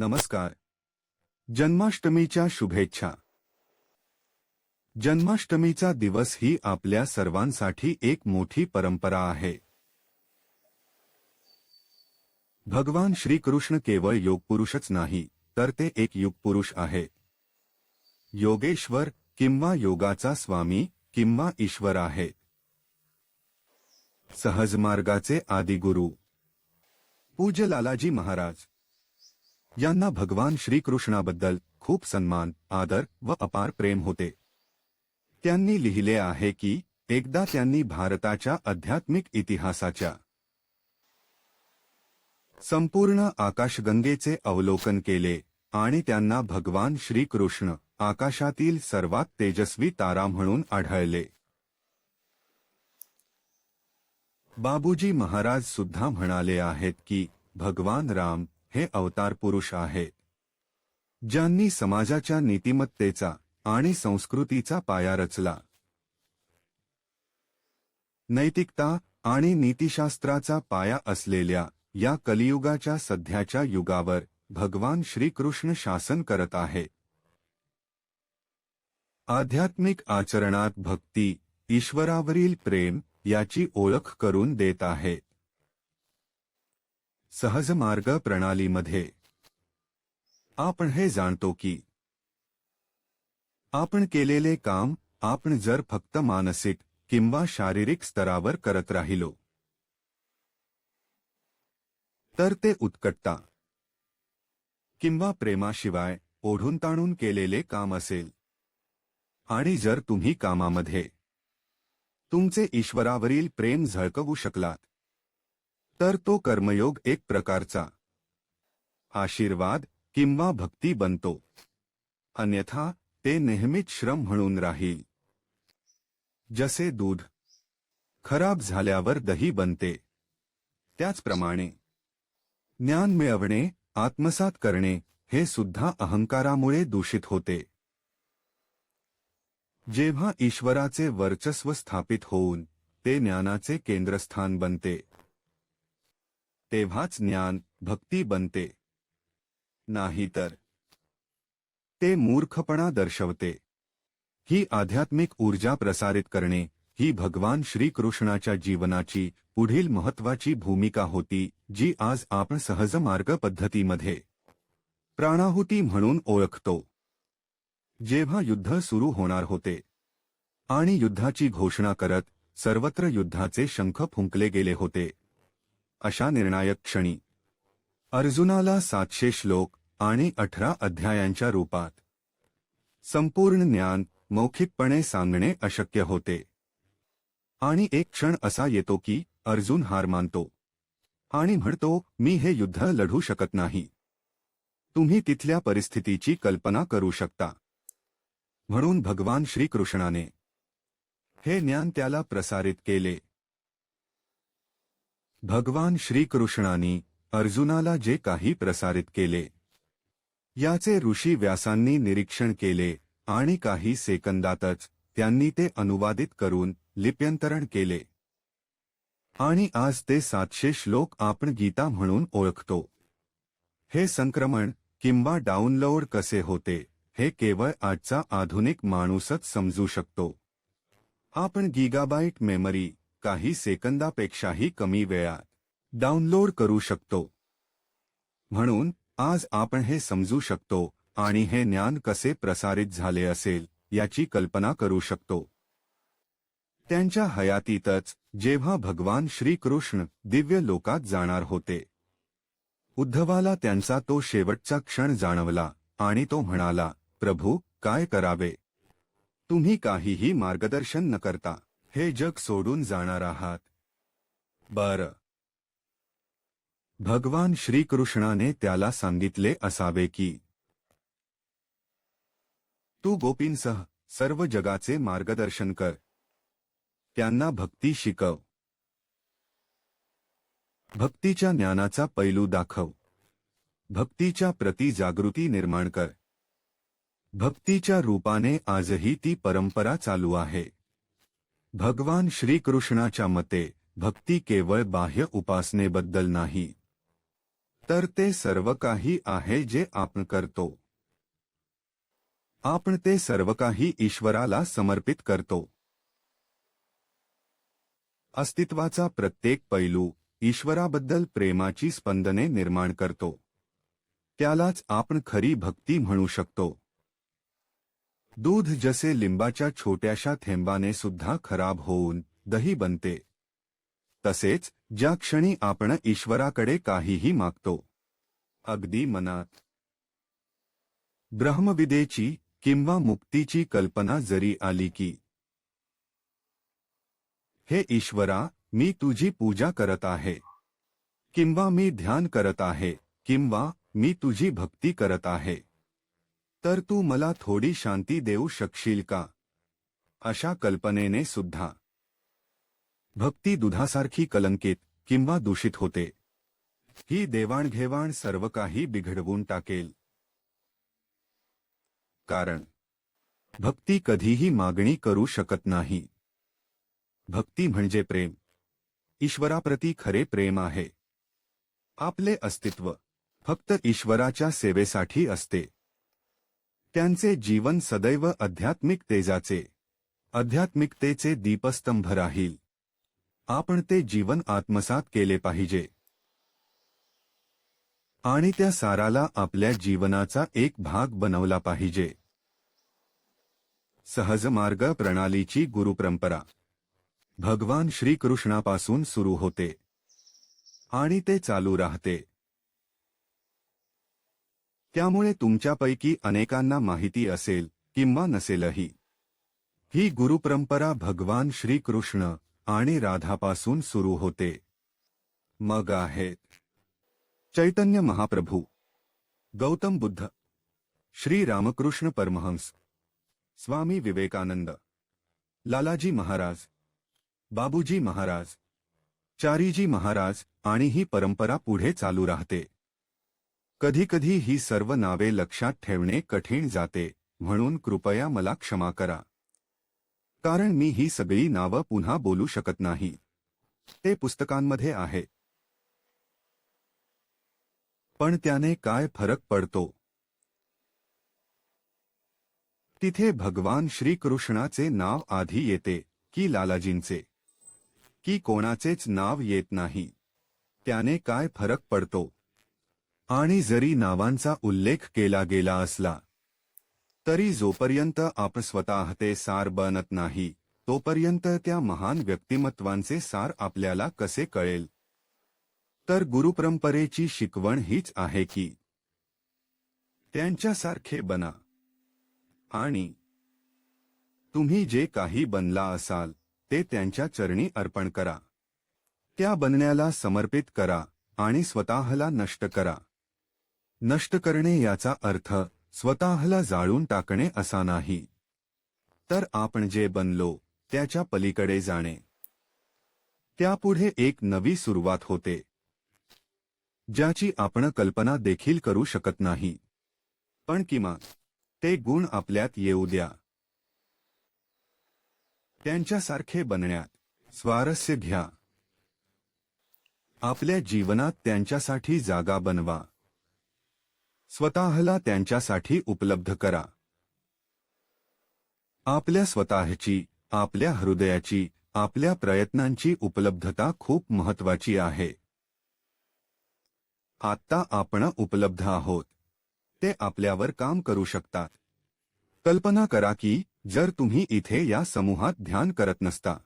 नमस्कार. जन्माष्टमीच्या शुभेच्छा. जन्माष्टमीचा दिवस ही आपल्या सर्वांसाठी एक मोठी परंपरा आहे. भगवान श्रीकृष्ण केवळ योगपुरुषच नाही तर ते एक युगपुरुष आहे. योगेश्वर किंवा योगाचा स्वामी किंवा ईश्वर आहे. सहज मार्गाचे आदिगुरु. पूज्य लालाजी महाराज. यांना भगवान श्रीकृष्णाबद्दल खूप सन्मान आदर व अपार प्रेम होते. त्यांनी लिहिले आहे की एकदा त्यांनी भारताच्या आध्यात्मिक इतिहासाच्या संपूर्ण आकाशगंगेचे अवलोकन केले आणि त्यांना भगवान श्रीकृष्ण आकाशातील सर्वात तेजस्वी तारा म्हणून आढळले. बाबूजी महाराज सुद्धा म्हणाले आहेत की भगवान राम हे अवतार पुरुष आहेत. ज्यांनी समाजाच्या नीतिमत्तेचा आणि संस्कृतीचा पाया रचला. नैतिकता आणि नीतिशास्त्राचा पाया असलेल्या या कलियुगाच्या सध्याच्या युगावर भगवान श्रीकृष्ण शासन करत आहे. आध्यात्मिक आचरणात भक्ती ईश्वरावरील प्रेम याची ओळख करून देत आहे. सहज मार्ग प्रणालीमध्ये. आपण हे जाणतो की आपण केलेले काम आपण जर फक्त मानसिक किंवा शारीरिक स्तरावर करत राहिलो. तर ते उत्कटता किंवा प्रेमाशिवाय ओढून ताणून केलेले काम असेल. आणि जर तुम्ही कामामध्ये तुमचे ईश्वरावरील प्रेम झळकवू शकलात तर तो कर्मयोग एक प्रकारचा. आशीर्वाद किंवा भक्ती बनतो. अन्यथा ते नेहमीच श्रम म्हणून राहील. जसे दूध खराब झाल्यावर दही बनते. त्याचप्रमाणे ज्ञान मिळवणे आत्मसात करणे हे सुद्धा अहंकारामुळे दूषित होते. जेव्हा ईश्वराचे वर्चस्व स्थापित होऊन ते ज्ञानाचे केंद्रस्थान बनते. तेव्हाच ज्ञान भक्ती बनते. नाहीतर ते मूर्खपणा दर्शवते. ही आध्यात्मिक ऊर्जा प्रसारित करणे ही भगवान श्रीकृष्णाच्या जीवनाची पुढील महत्वाची भूमिका होती जी आज आपण सहज मार्ग पद्धतीमध्ये प्राणाहुती म्हणून ओळखतो. जेव्हा युद्ध सुरू होणार होते आणि युद्धाची घोषणा करत सर्वत्र युद्धाचे शंख फुंकले गेले होते अशा निर्णायक क्षणी. अर्जुनाला सातशे श्लोक आणि अठरा अध्यायांच्या रूपात. संपूर्ण ज्ञान मौखिकपणे सांगणे अशक्य होते. आणि एक क्षण असा येतो की अर्जुन हार मानतो. आणि म्हणतो मी हे युद्ध लढू शकत नाही. तुम्ही तिथल्या परिस्थितीची कल्पना करू शकता. म्हणून भगवान श्रीकृष्णाने हे ज्ञान त्याला प्रसारित केले. भगवान श्रीकृष्णानी अर्जुनाला जे काही प्रसारित केले याचे ऋषी व्यासांनी निरीक्षण केले आणि काही सेकंदातच त्यांनी ते अनुवादित करून लिप्यंतरण केले. आणि आज ते सातशे श्लोक आपण गीता म्हणून ओळखतो. हे संक्रमण किंवा डाउनलोड कसे होते हे केवळ आजचा आधुनिक माणूसच समजू शकतो. आपण गिगाबाईट मेमरी काही सेकंदापेक्षाही कमी वेळात डाउनलोड करू शकतो. म्हणून आज आपण हे समजू शकतो आणि हे ज्ञान कसे प्रसारित झाले असेल याची कल्पना करू शकतो. त्यांच्या हयातीतच जेव्हा भगवान श्रीकृष्ण दिव्य लोकात जाणार होते उद्धवाला त्यांचा तो शेवटचा क्षण जाणवला आणि तो म्हणाला प्रभू काय करावे? तुम्ही काहीही मार्गदर्शन न करता हे जग सोडून जाणार आहात. बर. भगवान श्रीकृष्णाने त्याला सांगितले असावे की तू गोपींसह सर्व जगाचे मार्गदर्शन कर. त्यांना भक्ती शिकव. भक्तीच्या ज्ञानाचा पैलू दाखव. भक्तीच्या प्रती जागृती निर्माण कर. भक्तीच्या रूपाने आजही ती परंपरा चालू आहे. भगवान श्रीकृष्णाच्या मते भक्ती केवळ बाह्य उपासनेबद्दल नाही. तर ते सर्व काही आहे जे आपण करतो. आपण ते सर्व काही ईश्वराला समर्पित करतो. अस्तित्वाचा प्रत्येक पैलू ईश्वराबद्दल प्रेमाची स्पंदने निर्माण करतो. त्यालाच आपण खरी भक्ती म्हणू शकतो. दूध जसे लिंबाच्या छोट्याशा थेंबाने सुद्धा खराब होऊन दही बनते. तसेच ज्या क्षणी आपण ईश्वराकडे काहीही मागतो. अगदी मनात. ब्रह्मविदेची किंवा मुक्तीची कल्पना जरी आली की. हे ईश्वरा, मी तुझी पूजा करत आहे. किंवा मी ध्यान करत आहे, किंवा मी तुझी भक्ती करत आहे. तर तू मला थोडी शांती देऊ शकशील का? अशा कल्पनेने सुद्धा. भक्ती दुधासारखी कलंकित किंवा दूषित होते. ही देवाणघेवाण सर्व काही बिघडवून टाकेल. कारण भक्ती कधीही मागणी करू शकत नाही. भक्ती म्हणजे प्रेम. ईश्वराप्रती खरे प्रेम आहे. आपले अस्तित्व फक्त ईश्वराच्या सेवेसाठी असते. त्यांचे जीवन सदैव आध्यात्मिक तेजाचे आध्यात्मिकतेचे दीपस्तंभ राहील. आपण ते जीवन आत्मसात केले पाहिजे. आणि त्या साराला आपल्या जीवनाचा एक भाग बनवला पाहिजे. सहज मार्ग प्रणालीची गुरुपरंपरा. भगवान श्रीकृष्णापासून सुरू होते. आणि ते चालू राहते. त्यामुळे तुमच्यापैकी अनेकांना माहिती असेल किंवा नसेलही. ही गुरुपरंपरा भगवान श्रीकृष्ण आणि राधापासून सुरू होते. मग आहेत चैतन्य महाप्रभू. गौतम बुद्ध. श्री रामकृष्ण परमहंस. स्वामी विवेकानंद. लालाजी महाराज. बाबूजी महाराज. चारीजी महाराज आणि ही परंपरा पुढे चालू राहते. कधीकधी ही सर्व नावे लक्षात ठेवणे कठीण जाते म्हणून कृपया मला क्षमा करा. कारण मी ही सगळी नावं पुन्हा बोलू शकत नाही. ते पुस्तकांमध्ये आहे. पण त्याने काय फरक पडतो? तिथे भगवान श्रीकृष्णाचे नाव आधी येते की लालाजींचे. की कोणाचेच नाव येत नाही. त्याने काय फरक पडतो? आणि जरी नावांचा उल्लेख केला गेला असला तरी जोपर्यंत आपण स्वतः ते सार बनत नाही तोपर्यंत त्या महान व्यक्तिमत्वांचे सार आपल्याला कसे कळेल? तर गुरुपरंपरेची शिकवण हीच आहे की त्यांच्यासारखे बना. आणि तुम्ही जे काही बनला असाल ते त्यांच्या चरणी अर्पण करा. त्या बनण्याला समर्पित करा आणि स्वतःला नष्ट करा. नष्ट करणे याचा अर्थ स्वतःला जाळून टाकणे असा नाही. तर आपण जे बनलो त्याच्या पलीकडे जाणे. त्यापुढे एक नवी सुरुवात होते. ज्याची आपण कल्पना देखील करू शकत नाही. पण किमान ते गुण आपल्यात येऊ द्या. त्यांच्यासारखे बनण्यात स्वारस्य घ्या. आपल्या जीवनात त्यांच्यासाठी जागा बनवा. स्वतःला त्यांच्यासाठी उपलब्ध करा. आपल्या स्वतःची आपल्या हृदयाची आपल्या प्रयत्नांची उपलब्धता खूप महत्वाची आहे. आत्ता आपण उपलब्ध आहोत. ते आपल्यावर काम करू शकतात. कल्पना करा की जर तुम्ही इथे या समूहात ध्यान करत नसता.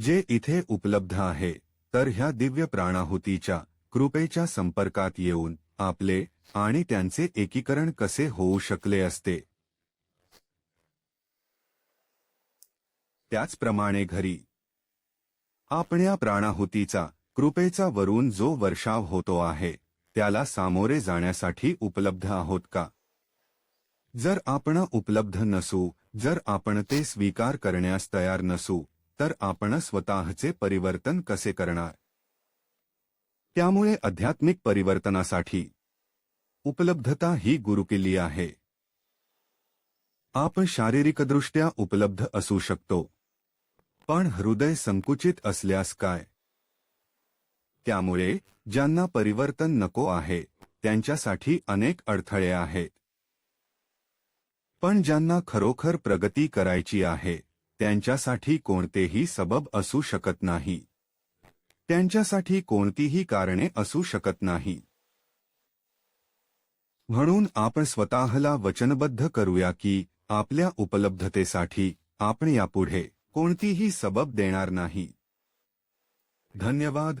जे इथे उपलब्ध आहे तर ह्या दिव्य प्राणाहुतीच्या कृपेच्या संपर्कात येऊन आपले आणि त्यांचे एकीकरण कसे होऊ शकले असते? त्याचप्रमाणे घरी. आपल्या प्राणाहुतीचा कृपेचा वरून जो वर्षाव होतो आहे त्याला सामोरे जाण्यासाठी उपलब्ध आहोत का? जर आपण उपलब्ध नसू जर आपण ते स्वीकार करण्यास तयार नसू तर आपण स्वतःचे परिवर्तन कसे करणार? त्यामुळे आध्यात्मिक परिवर्तनासाठी उपलब्धता ही गुरुकिल्ली आहे. आपण शारीरिकदृष्ट्या उपलब्ध असू शकतो. पण हृदय संकुचित असल्यास काय? त्यामुळे ज्यांना परिवर्तन नको आहे त्यांच्यासाठी अनेक अडथळे आहेत. पण ज्यांना खरोखर प्रगती करायची आहे त्यांच्यासाठी कोणतेही सबब असू शकत नाही. त्यांच्यासाठी कोणतीही कारणे असू शकत नाही. म्हणून आपण स्वतःला वचनबद्ध करूया की आपल्या उपलब्धतेसाठी आपण यापुढे कोणतीही सबब देणार नाही. धन्यवाद.